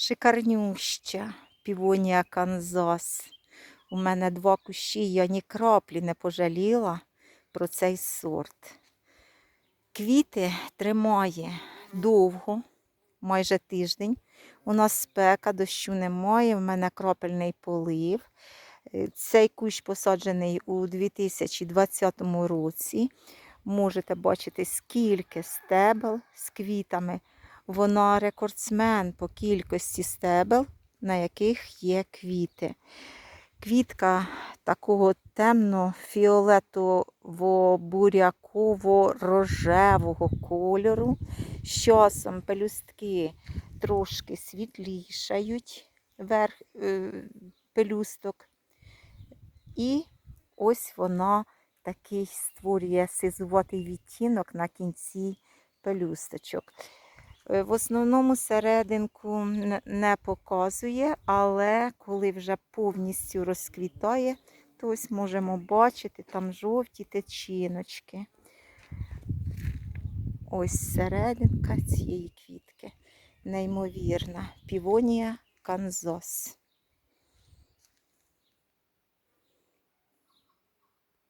Шикарнюща півонія Канзас. У мене два кущі, я ні краплі не пожаліла про цей сорт. Квіти тримає довго, майже тиждень. У нас спека, дощу немає, в мене крапельний полив. Е, Цей кущ посаджений у 2020 році. Можете бачити, скільки стебел з квітами. Вона рекордсмен по кількості стебел, на яких є квіти. Квітка такого темно-фіолетово-буряково-рожевого кольору. З часом пелюстки трошки світлішають верх е, пелюсток. І ось вона такий створює сизуватий відтінок на кінці пелюсточок. Е, В основному серединку не показує, але коли вже повністю розквітає, то ось можемо бачити там жовті течіночки. Ось серединка цієї квітки. Неймовірна. Півонія Канзас.